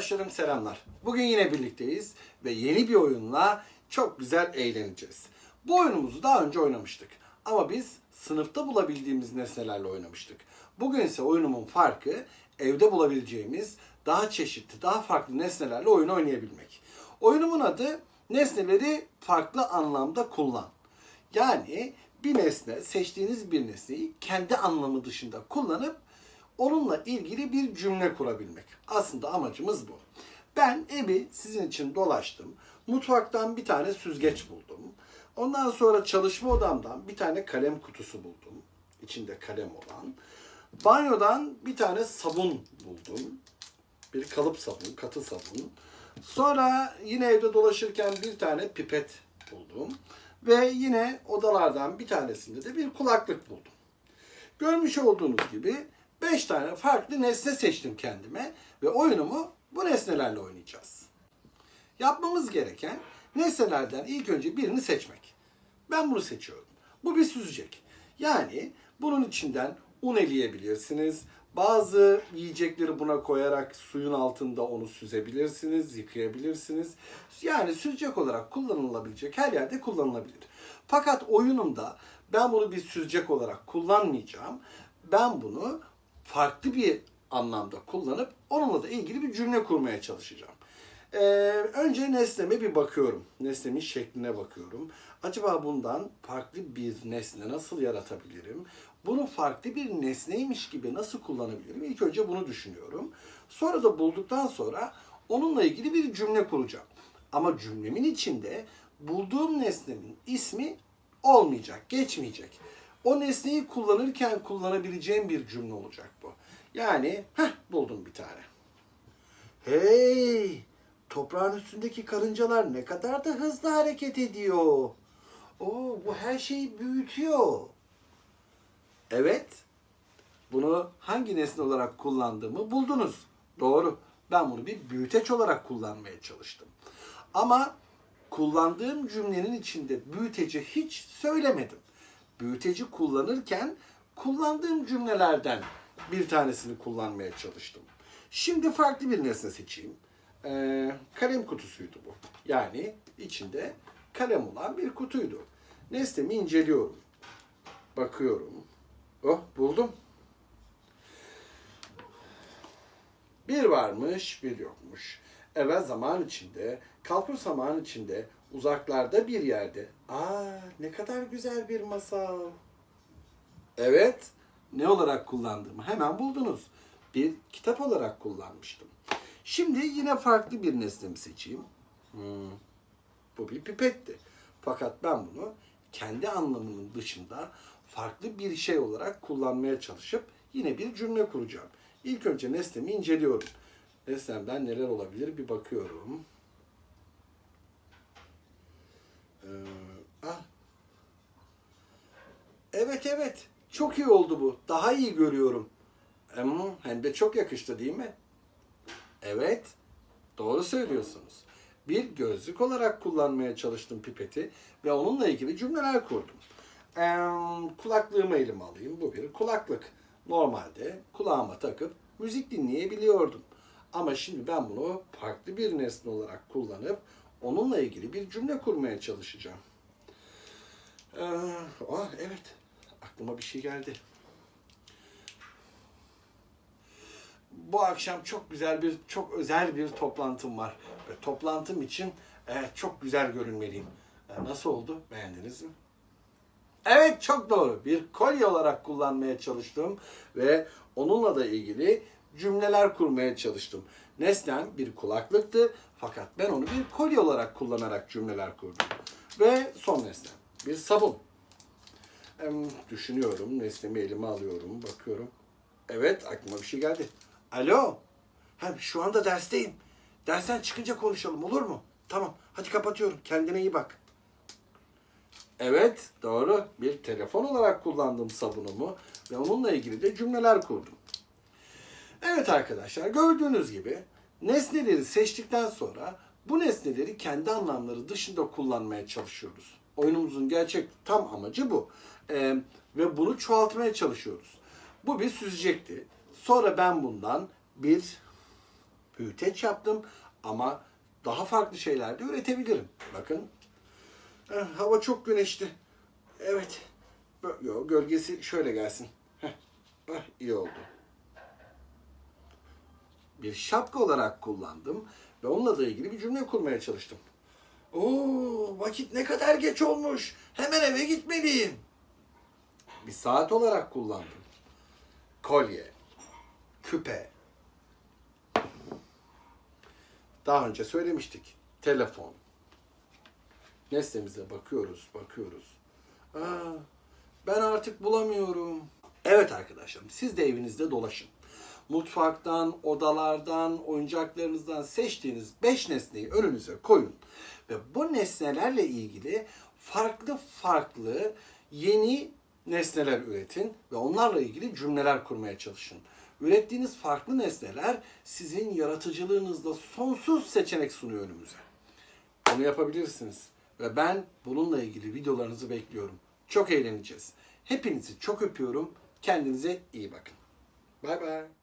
Arkadaşlarım selamlar. Bugün yine birlikteyiz ve yeni bir oyunla çok güzel eğleneceğiz. Bu oyunumuzu daha önce oynamıştık. Ama biz sınıfta bulabildiğimiz nesnelerle oynamıştık. Bugün ise oyunumun farkı evde bulabileceğimiz daha çeşitli, daha farklı nesnelerle oyun oynayabilmek. Oyunumun adı nesneleri farklı anlamda kullan. Yani bir nesne, seçtiğiniz bir nesneyi kendi anlamı dışında kullanıp onunla ilgili bir cümle kurabilmek. Aslında amacımız bu. Ben evi sizin için dolaştım. Mutfaktan bir tane süzgeç buldum. Ondan sonra çalışma odamdan bir tane kalem kutusu buldum. İçinde kalem olan. Banyodan bir tane sabun buldum. Bir kalıp sabun, katı sabun. Sonra yine evde dolaşırken bir tane pipet buldum. Ve yine odalardan bir tanesinde de bir kulaklık buldum. Görmüş olduğunuz gibi 5 tane farklı nesne seçtim kendime ve oyunumu bu nesnelerle oynayacağız. Yapmamız gereken nesnelerden ilk önce birini seçmek. Ben bunu seçiyorum. Bu bir süzecek. Yani bunun içinden un eleyebilirsiniz. Bazı yiyecekleri buna koyarak suyun altında onu süzebilirsiniz, yıkayabilirsiniz. Yani süzecek olarak kullanılabilecek her yerde kullanılabilir. Fakat oyunumda ben bunu bir süzecek olarak kullanmayacağım. Ben bunu farklı bir anlamda kullanıp onunla da ilgili bir cümle kurmaya çalışacağım. Ee, önce nesneme bir bakıyorum. Nesnemin şekline bakıyorum. Acaba bundan farklı bir nesne nasıl yaratabilirim? Bunu farklı bir nesneymiş gibi nasıl kullanabilirim? İlk önce bunu düşünüyorum. Sonra da bulduktan sonra onunla ilgili bir cümle kuracağım. Ama cümlemin içinde bulduğum nesnenin ismi olmayacak, geçmeyecek. O nesneyi kullanırken kullanabileceğim bir cümle olacak bu. Yani heh buldum bir tane. Hey! Toprağın üstündeki karıncalar ne kadar da hızlı hareket ediyor. Oo, bu her şeyi büyütüyor. Evet. Bunu hangi nesne olarak kullandığımı buldunuz. Doğru. Ben bunu bir büyüteç olarak kullanmaya çalıştım. Ama kullandığım cümlenin içinde büyüteci hiç söylemedim. Büyüteci kullanırken kullandığım cümlelerden bir tanesini kullanmaya çalıştım. Şimdi farklı bir nesne seçeyim. Ee, kalem kutusuydu bu. Yani içinde kalem olan bir kutuydu. Nesnemi inceliyorum. Bakıyorum. Oh buldum. Bir varmış, bir yokmuş. Evvel zaman içinde, kalpur zaman içinde, uzaklarda bir yerde. Aa ne kadar güzel bir masal. Evet, ne olarak kullandığımı hemen buldunuz. Bir kitap olarak kullanmıştım. Şimdi yine farklı bir nesnemi seçeyim. Hmm, bu bir pipetti. Fakat ben bunu kendi anlamının dışında farklı bir şey olarak kullanmaya çalışıp yine bir cümle kuracağım. İlk önce nesnemi inceliyorum. Nesnemden neler olabilir bir bakıyorum. Ah. Evet evet. Çok iyi oldu bu. Daha iyi görüyorum. Hem de çok yakıştı değil mi? Evet. Doğru söylüyorsunuz. Bir gözlük olarak kullanmaya çalıştım pipeti ve onunla ilgili cümleler kurdum. Ee, kulaklığımı elime alayım. Bu bir kulaklık. Normalde kulağıma takıp müzik dinleyebiliyordum. Ama şimdi ben bunu farklı bir nesne olarak kullanıp onunla ilgili bir cümle kurmaya çalışacağım. Ee, ah evet. Aklıma bir şey geldi. Bu akşam çok güzel bir, çok özel bir toplantım var. Ve toplantım için e, çok güzel görünmeliyim. E, nasıl oldu? Beğendiniz mi? Evet çok doğru. Bir kolye olarak kullanmaya çalıştım ve onunla da ilgili cümleler kurmaya çalıştım. Nesnem bir kulaklıktı fakat ben onu bir kolye olarak kullanarak cümleler kurdum. Ve son nesnem bir sabun. Hem düşünüyorum, nesnemi elime alıyorum, bakıyorum. Evet aklıma bir şey geldi. Alo. Hem şu anda dersteyim. Dersten çıkınca konuşalım olur mu? Tamam. Hadi kapatıyorum. Kendine iyi bak. Evet, doğru. Bir telefon olarak kullandığım sabunumu ve onunla ilgili de cümleler kurdum. Evet arkadaşlar, gördüğünüz gibi nesneleri seçtikten sonra bu nesneleri kendi anlamları dışında kullanmaya çalışıyoruz. Oyunumuzun gerçek tam amacı bu. Ee, ve bunu çoğaltmaya çalışıyoruz. Bu bir süzecekti. Sonra ben bundan bir büyüteç yaptım ama daha farklı şeyler de üretebilirim. Bakın. Hava çok güneşli. Evet. Yo, gölgesi şöyle gelsin. Heh. Ah, iyi oldu. Bir şapka olarak kullandım ve onunla da ilgili bir cümle kurmaya çalıştım. Oo, vakit ne kadar geç olmuş. Hemen eve gitmeliyim. Bir saat olarak kullandım. Kolye, küpe. Daha önce söylemiştik. Telefon. Nesnemize bakıyoruz, bakıyoruz. Aa, ben artık bulamıyorum. Evet arkadaşlarım, siz de evinizde dolaşın. Mutfaktan, odalardan, oyuncaklarınızdan seçtiğiniz 5 nesneyi önünüze koyun. Ve bu nesnelerle ilgili farklı farklı yeni nesneler üretin ve onlarla ilgili cümleler kurmaya çalışın. Ürettiğiniz farklı nesneler sizin yaratıcılığınızda sonsuz seçenek sunuyor önümüze. Bunu yapabilirsiniz. Ve ben bununla ilgili videolarınızı bekliyorum. Çok eğleneceğiz. Hepinizi çok öpüyorum. Kendinize iyi bakın. Bay bay.